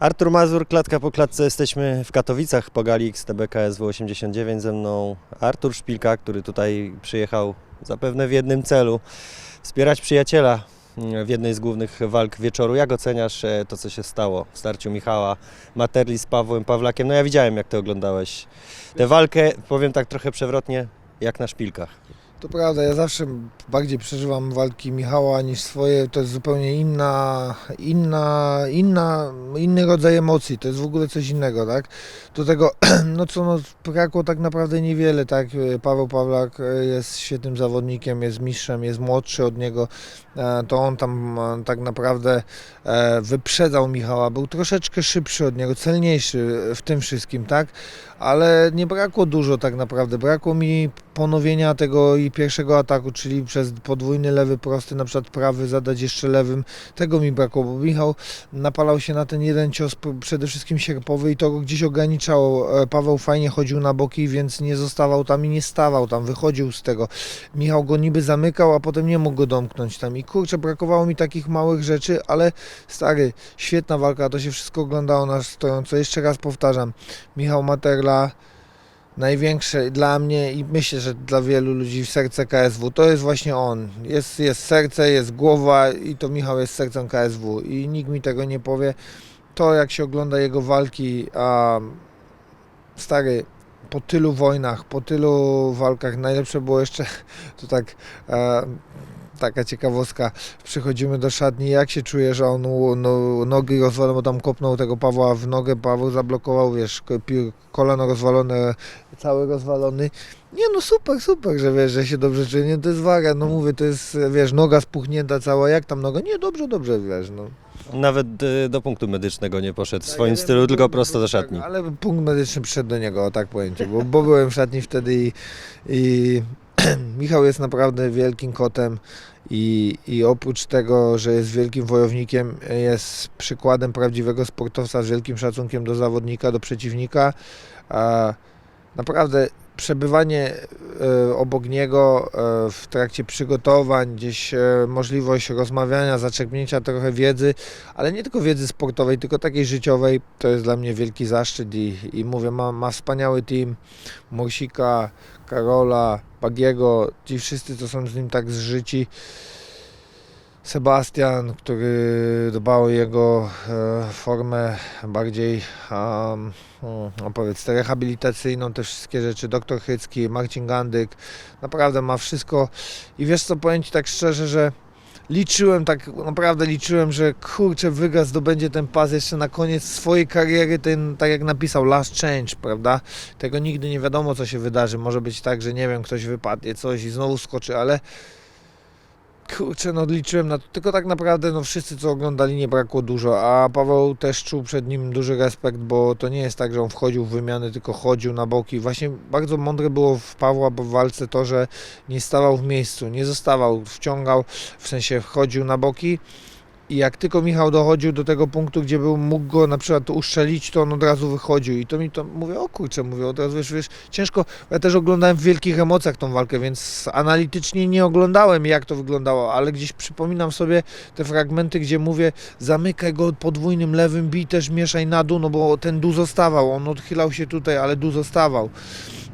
Artur Mazur, klatka po klatce. Jesteśmy w Katowicach po gali XTB KSW 89. Ze mną Artur Szpilka, który tutaj przyjechał zapewne w jednym celu wspierać przyjaciela w jednej z głównych walk wieczoru. Jak oceniasz e, to, co się stało w starciu Michała Materli z Pawłem Pawlakiem? No ja widziałem, jak ty oglądałeś tę walkę, powiem tak trochę przewrotnie, jak na szpilkach. To prawda, ja zawsze bardziej przeżywam walki Michała niż swoje. To jest zupełnie inna, inna, inna, inny rodzaj emocji. To jest w ogóle coś innego, tak? Do tego, no co, no, brakło tak naprawdę niewiele, tak? Paweł Pawlak jest świetnym zawodnikiem, jest mistrzem, jest młodszy od niego. E, To on tam e, tak naprawdę e, wyprzedzał Michała. Był troszeczkę szybszy od niego, celniejszy w tym wszystkim, tak? Ale nie brakło dużo tak naprawdę. Brakło mi ponowienia tego pierwszego ataku, czyli przez podwójny lewy prosty, na przykład prawy zadać jeszcze lewym. Tego mi brakło, bo Michał napalał się na ten jeden cios, przede wszystkim sierpowy i to go gdzieś ograniczało. E, Paweł fajnie chodził na boki, więc nie zostawał tam i nie stawał tam, wychodził z tego. Michał go niby zamykał, a potem nie mógł go domknąć tam. I kurczę, brakowało mi takich małych rzeczy, ale stary, świetna walka, to się wszystko oglądało na stojąco. Jeszcze raz powtarzam, Michał Materla, największe dla mnie i myślę, że dla wielu ludzi serce KSW, to jest właśnie on. Jest, jest serce, jest głowa i to Michał jest sercem KSW i nikt mi tego nie powie. To jak się ogląda jego walki, a stary, po tylu wojnach, po tylu walkach, najlepsze było jeszcze, to tak, e, taka ciekawostka, przychodzimy do szatni, jak się czuje, że on no, nogi rozwalone, bo tam kopnął tego Pawła w nogę, Paweł zablokował, wiesz, kolano rozwalone, cały rozwalony. Nie no super, super, że wiesz, że się dobrze czuje, nie, to jest waga, no mówię, to jest, wiesz, noga spuchnięta cała, jak tam noga? Nie, dobrze, dobrze, wiesz, no. Nawet e, do punktu medycznego nie poszedł w Tak, swoim jeden stylu, tylko prosto do tak, szatni. Ale punkt medyczny przyszedł do niego, o tak powiem ci, bo, bo byłem w szatni wtedy i, i Michał jest naprawdę wielkim kotem i, i oprócz tego, że jest wielkim wojownikiem, jest przykładem prawdziwego sportowca z wielkim szacunkiem do zawodnika, do przeciwnika. A naprawdę przebywanie e, obok niego e, w trakcie przygotowań, gdzieś e, możliwość rozmawiania, zaczerpnięcia trochę wiedzy, ale nie tylko wiedzy sportowej, tylko takiej życiowej, to jest dla mnie wielki zaszczyt i, i mówię, ma, ma wspaniały team, Morsika, Karola, Bagiego, ci wszyscy, co są z nim tak zżyci. Sebastian, który dbał o jego e, formę bardziej, um, no powiedzmy, rehabilitacyjną, te wszystkie rzeczy. Doktor Hycki, Marcin Gandyk, naprawdę ma wszystko. I wiesz co, powiem Ci tak szczerze, że liczyłem, tak naprawdę liczyłem, że kurczę, wygra, zdobędzie ten pas jeszcze na koniec swojej kariery, ten, tak jak napisał, last change, prawda? Tego nigdy nie wiadomo, co się wydarzy. Może być tak, że nie wiem, ktoś wypadnie, coś i znowu skoczy, ale kurczę, no liczyłem na to. Tylko tak naprawdę, no wszyscy, co oglądali, nie brakło dużo, a Paweł też czuł przed nim duży respekt, bo to nie jest tak, że on wchodził w wymiany, tylko chodził na boki. Właśnie bardzo mądre było w Pawła w walce to, że nie stawał w miejscu, nie zostawał, wciągał, w sensie wchodził na boki i jak tylko Michał dochodził do tego punktu, gdzie był, mógł go na przykład uszczelić, to on od razu wychodził i to mi to, mówię, o kurczę, mówię, od razu, wiesz, wiesz, ciężko, ja też oglądałem w wielkich emocjach tą walkę, więc analitycznie nie oglądałem jak to wyglądało, ale gdzieś przypominam sobie te fragmenty, gdzie mówię, zamykaj go podwójnym lewym, bij też mieszaj na dół, no bo ten dół zostawał, on odchylał się tutaj, ale dół zostawał.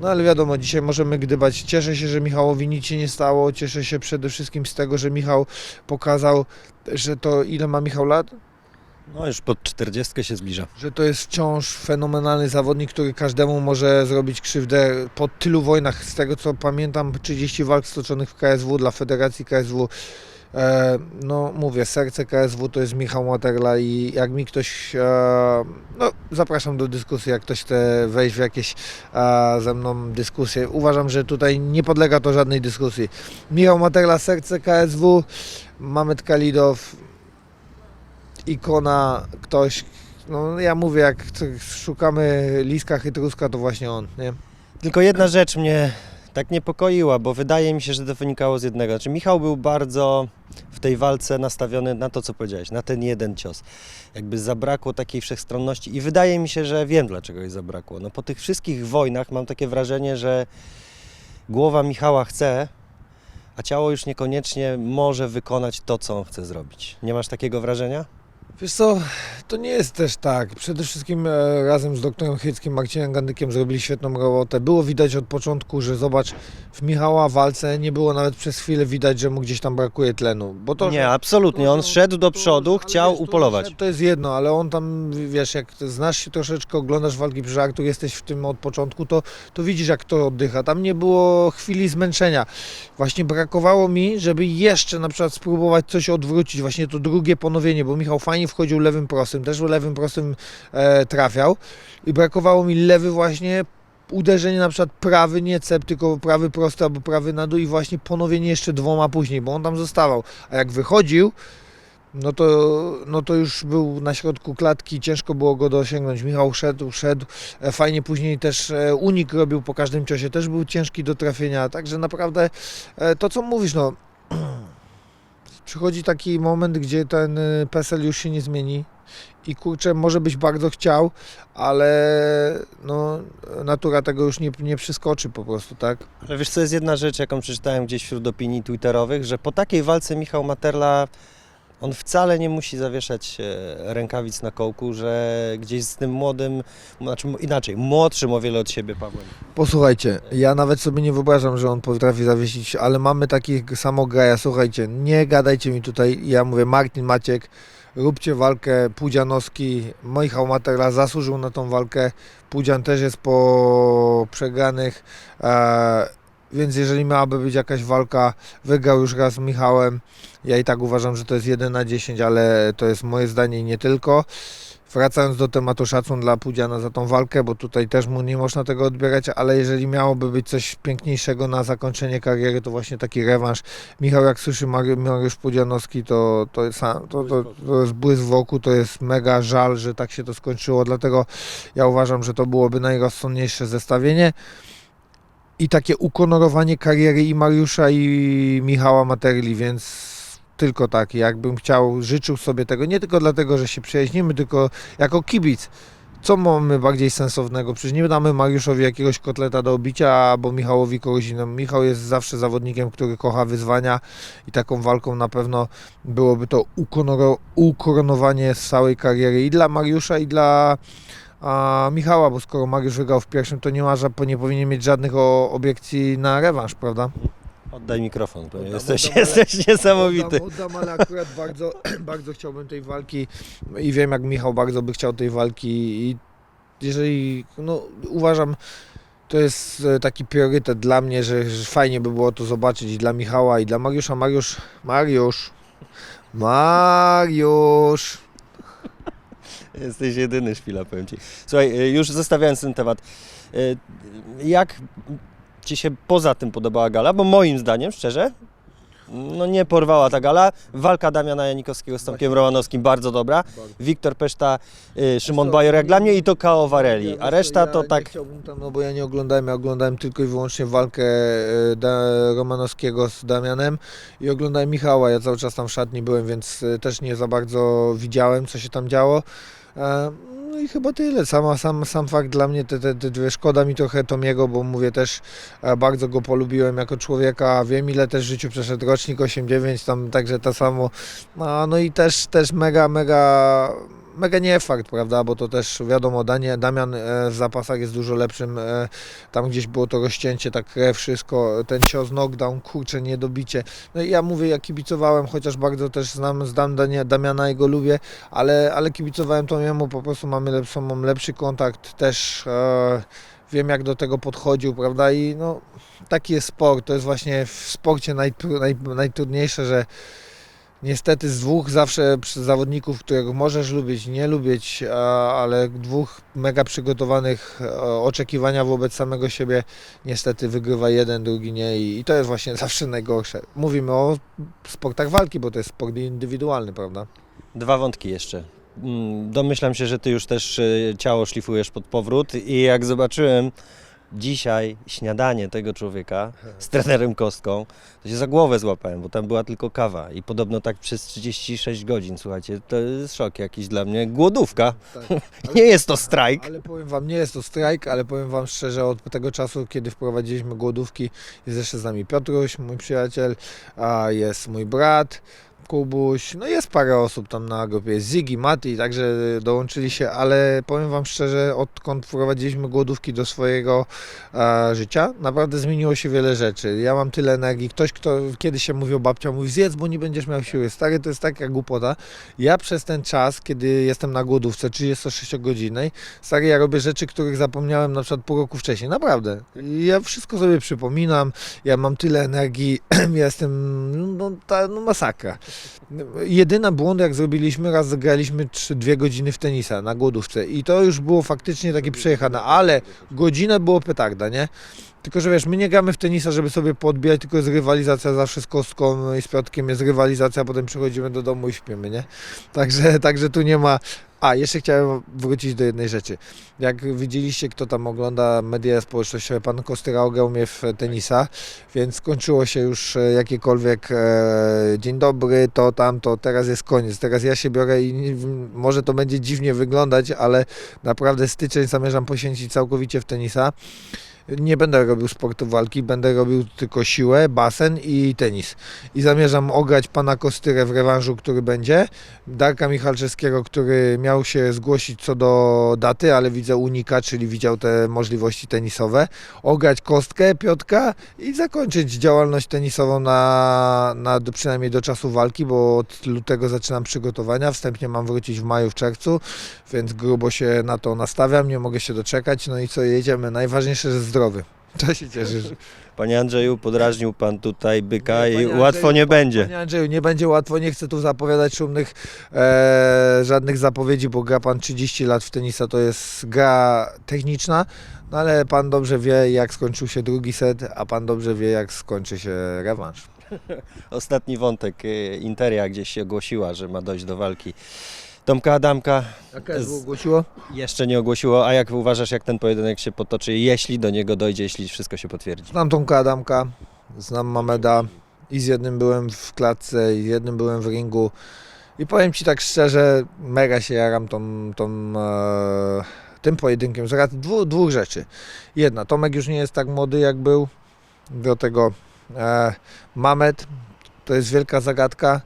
No ale wiadomo, dzisiaj możemy gdybać. Cieszę się, że Michałowi nic się nie stało. Cieszę się przede wszystkim z tego, że Michał pokazał, że to ile ma Michał lat? No już pod 40 się zbliża. Że to jest wciąż fenomenalny zawodnik, który każdemu może zrobić krzywdę po tylu wojnach. Z tego co pamiętam, 30 walk stoczonych w KSW dla Federacji KSW. E, no mówię, serce KSW to jest Michał Materla i jak mi ktoś, e, no zapraszam do dyskusji, jak ktoś chce wejść w jakieś e, ze mną dyskusje. Uważam, że tutaj nie podlega to żadnej dyskusji. Michał Materla, serce KSW, Mamet Kalidow, ikona, ktoś, no ja mówię, jak szukamy liska chytruska, to właśnie on, nie? Tylko jedna rzecz mnie tak niepokoiła, bo wydaje mi się, że to wynikało z jednego. Znaczy, Michał był bardzo w tej walce nastawiony na to, co powiedziałeś, na ten jeden cios. Jakby zabrakło takiej wszechstronności i wydaje mi się, że wiem, dlaczego jej zabrakło. No, po tych wszystkich wojnach mam takie wrażenie, że głowa Michała chce, a ciało już niekoniecznie może wykonać to, co on chce zrobić. Nie masz takiego wrażenia? Wiesz co, to nie jest też tak. Przede wszystkim e, razem z doktorem Chyckim, Marcinem Gandykiem zrobili świetną robotę. Było widać od początku, że zobacz, w Michała walce nie było nawet przez chwilę widać, że mu gdzieś tam brakuje tlenu. Bo to, Nie, że- absolutnie. On szedł do przodu, ale chciał wiesz, upolować. To jest jedno, ale on tam, wiesz, jak znasz się troszeczkę, oglądasz walki przy jesteś w tym od początku, to, to widzisz, jak to oddycha. Tam nie było chwili zmęczenia. Właśnie brakowało mi, żeby jeszcze na przykład spróbować coś odwrócić, właśnie to drugie ponowienie, bo Michał fajnie wchodził lewym prostym, też lewym prostym e, trafiał i brakowało mi lewy właśnie uderzenie na przykład prawy, nie cep, tylko prawy prosty albo prawy na dół i właśnie ponowienie jeszcze dwoma później, bo on tam zostawał. A jak wychodził, no to, no to już był na środku klatki, ciężko było go dosięgnąć. Michał szedł, szedł, e, fajnie później też e, unik robił po każdym ciosie, też był ciężki do trafienia, także naprawdę e, to co mówisz, no przychodzi taki moment, gdzie ten e, PESEL już się nie zmieni i kurczę, może byś bardzo chciał, ale no natura tego już nie, nie przeskoczy po prostu, tak? Ale wiesz co, jest jedna rzecz, jaką przeczytałem gdzieś wśród opinii twitterowych, że po takiej walce Michał Materla, on wcale nie musi zawieszać e, rękawic na kołku, że gdzieś z tym młodym, znaczy inaczej, młodszym o wiele od siebie Pawłem. Posłuchajcie, ja nawet sobie nie wyobrażam, że on potrafi zawiesić, ale mamy takich samo graja, słuchajcie, nie gadajcie mi tutaj, ja mówię Martin Maciek, róbcie walkę, Pudzianowski, Michał Materla zasłużył na tą walkę, Pudzian też jest po przegranych, e, więc jeżeli miałaby być jakaś walka, wygrał już raz Michałem, ja i tak uważam, że to jest 1 na 10, ale to jest moje zdanie i nie tylko. Wracając do tematu szacun dla Pudziana za tą walkę, bo tutaj też mu nie można tego odbierać, ale jeżeli miałoby być coś piękniejszego na zakończenie kariery, to właśnie taki rewanż. Michał, jak słyszy Mari- Mariusz Pudzianowski, to, to, jest, to, to, to jest błysk w oku, to jest mega żal, że tak się to skończyło, dlatego ja uważam, że to byłoby najrozsądniejsze zestawienie. I takie ukonorowanie kariery i Mariusza i Michała Materli, więc tylko tak, jakbym chciał, życzył sobie tego, nie tylko dlatego, że się przyjaźnimy, tylko jako kibic. Co mamy bardziej sensownego? Przecież nie damy Mariuszowi jakiegoś kotleta do obicia, albo Michałowi kogoś innego. Michał jest zawsze zawodnikiem, który kocha wyzwania i taką walką na pewno byłoby to ukoronowanie całej kariery i dla Mariusza, i dla a, Michała, bo skoro Mariusz wygrał w pierwszym, to nie, ma, ża- nie powinien mieć żadnych o, obiekcji na rewanż, prawda? Oddaj mikrofon, bo Oddam, jesteś, oddam, ale- jesteś niesamowity. Oddam, oddam, ale akurat bardzo, bardzo chciałbym tej walki i wiem jak Michał bardzo by chciał tej walki i jeżeli, no uważam, to jest e, taki priorytet dla mnie, że, że fajnie by było to zobaczyć i dla Michała i dla Mariusza. Mariusz, Mariusz, Mariusz. Jesteś jedyny szpila, powiem Ci. Słuchaj, y, już zostawiając ten temat, y, jak Ci się poza tym podobała gala? Bo moim zdaniem, szczerze, no nie porwała ta gala. Walka Damiana Janikowskiego z Tomkiem Romanowskim bardzo dobra. Wiktor Peszta, y, Szymon Bajor jak dla mnie i to K.O. Wareli. Ja, A reszta to tak... Nie chciałbym tam, no bo ja nie oglądałem, ja oglądałem tylko i wyłącznie walkę e, da, Romanowskiego z Damianem i oglądałem Michała. Ja cały czas tam w szatni byłem, więc e, też nie za bardzo widziałem, co się tam działo. E, No i chyba tyle. Sama, sam, sam fakt dla mnie, te, te, te szkoda mi trochę Tomiego, bo mówię też, e, bardzo go polubiłem jako człowieka. Wiem ile też w życiu przeszedł rocznik 8-9, tam także to samo. No, no i też, też mega, mega mega nie fakt, prawda, bo to też wiadomo, Danie, Damian e, w zapasach jest dużo lepszym, e, tam gdzieś było to rozcięcie, tak krew, wszystko, ten cios, knockdown, kurczę, niedobicie. No i ja mówię, ja kibicowałem, chociaż bardzo też znam, znam Dania, Damiana i go lubię, ale, ale kibicowałem to po prostu mamy lepszą, mam lepszy kontakt, też e, wiem jak do tego podchodził, prawda, i no taki jest sport, to jest właśnie w sporcie najtru, naj, najtrudniejsze, że Niestety z dwóch zawsze zawodników, których możesz lubić, nie lubić, a- ale dwóch mega przygotowanych e, oczekiwania wobec samego siebie, niestety wygrywa jeden, drugi nie i, i to jest właśnie zawsze najgorsze. Mówimy o sportach walki, bo to jest sport indywidualny, prawda? Dwa wątki jeszcze. Mm, Domyślam się, że ty już też y, ciało szlifujesz pod powrót i jak zobaczyłem dzisiaj śniadanie tego człowieka z trenerem Kostką, to się za głowę złapałem, bo tam była tylko kawa i podobno tak przez 36 godzin, słuchajcie, to jest szok jakiś dla mnie. Głodówka, Tak. nie jest to strajk. Ale powiem Wam, nie jest to strajk, ale powiem Wam szczerze, od tego czasu, kiedy wprowadziliśmy głodówki, jest jeszcze z nami Piotruś, mój przyjaciel, a jest mój brat, Kubuś, no jest parę osób tam na grupie, jest Ziggy, Mati, także dołączyli się, ale powiem Wam szczerze, odkąd wprowadziliśmy głodówki do swojego e, życia, naprawdę zmieniło się wiele rzeczy. Ja mam tyle energii, ktoś, kto kiedyś się mówił, babcia mówi, zjedz, bo nie będziesz miał siły. Stary, to jest taka głupota. Ja przez ten czas, kiedy jestem na głodówce 36-godzinnej, stary, ja robię rzeczy, których zapomniałem na przykład pół roku wcześniej, naprawdę. Ja wszystko sobie przypominam, ja mam tyle energii, ja jestem, no, ta, no masakra. Jedyny błąd, jak zrobiliśmy, raz zagraliśmy 3, dwie godziny w tenisa na głodówce i to już było faktycznie takie przejechane, ale godzinę było petarda, nie? Tylko, że wiesz, my nie gramy w tenisa, żeby sobie podbijać, tylko jest rywalizacja zawsze z kostką i z Piotkiem jest rywalizacja, a potem przychodzimy do domu i śpimy, nie? Także, także tu nie ma... A, jeszcze chciałem wrócić do jednej rzeczy. Jak widzieliście, kto tam ogląda media społecznościowe, pan Kostyra ograł mnie w tenisa, więc skończyło się już e, jakiekolwiek e, dzień dobry, to tamto, teraz jest koniec. Teraz ja się biorę i nie- może to będzie dziwnie wyglądać, ale naprawdę styczeń zamierzam poświęcić całkowicie w tenisa. Nie będę robił sportu walki, będę robił tylko siłę, basen i tenis. I zamierzam ograć pana Kostyrę w rewanżu, który będzie. Darka Michalczewskiego, który miał się zgłosić co do daty, ale widzę unika, czyli widział te możliwości tenisowe. Ograć kostkę Piotka i zakończyć działalność tenisową na, na przynajmniej do czasu walki, bo od lutego zaczynam przygotowania. Wstępnie mam wrócić w maju, w czerwcu, więc grubo się na to nastawiam, nie mogę się doczekać. No i co, jedziemy. Najważniejsze, że zdrowy. Się cieszysz. Panie Andrzeju, podrażnił pan tutaj byka i panie łatwo Andrzeju, nie będzie. Panie Andrzeju, nie będzie łatwo, nie chcę tu zapowiadać szumnych e, żadnych zapowiedzi, bo gra pan 30 lat w tenisa, to jest gra techniczna, no ale pan dobrze wie, jak skończył się drugi set, a pan dobrze wie, jak skończy się rewanż. Ostatni wątek. y, Interia gdzieś się ogłosiła, że ma dojść do walki. Tomka Adamka Jaka Z- ogłosiło? jeszcze nie ogłosiło, a jak uważasz, jak ten pojedynek się potoczy, jeśli do niego dojdzie, jeśli wszystko się potwierdzi? Znam Tomka Adamka, znam Mameda i z jednym byłem w klatce, i z jednym byłem w ringu. I powiem Ci tak szczerze, mega się jaram tą, tą, e, tym pojedynkiem z racji dwu, dwóch rzeczy. Jedna, Tomek już nie jest tak młody jak był. Do tego e, Mamed to jest wielka zagadka.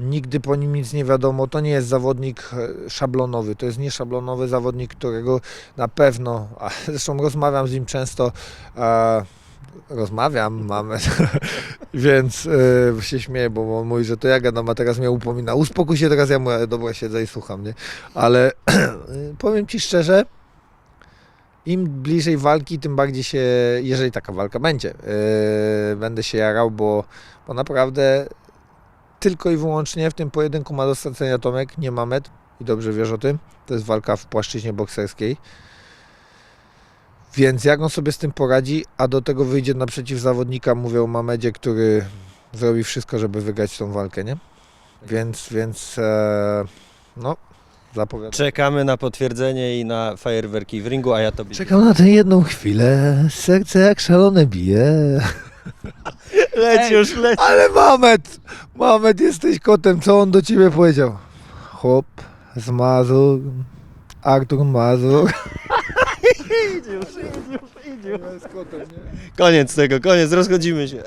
Nigdy po nim nic nie wiadomo. To nie jest zawodnik e, szablonowy. To jest nieszablonowy zawodnik, którego na pewno, a zresztą rozmawiam z nim często. E, rozmawiam, mamy, więc e, się śmieję, bo on mówi, że to ja gadam, a teraz mnie upomina. Uspokój się, teraz ja mówię, dobra, siedzę i słucham, nie? Ale powiem Ci szczerze, im bliżej walki, tym bardziej się, jeżeli taka walka będzie, e, będę się jarał, bo, bo naprawdę tylko i wyłącznie w tym pojedynku ma do stracenia Tomek, nie Mamet i dobrze wiesz o tym. To jest walka w płaszczyźnie bokserskiej. Więc jak on sobie z tym poradzi, a do tego wyjdzie naprzeciw zawodnika, mówię o Mamedzie, który zrobi wszystko, żeby wygrać tą walkę, nie? Więc, więc e, no, zapowiadam. Czekamy na potwierdzenie i na fajerwerki w ringu, a ja tobie... Czekam na tę jedną chwilę, serce jak szalone bije. Leć już, leć! Ale Mamet, Mamet, jesteś kotem, co on do ciebie powiedział? Chłop z Mazur, Artur Mazur. Idź już, idź już, idź już. Koniec tego, koniec, rozchodzimy się.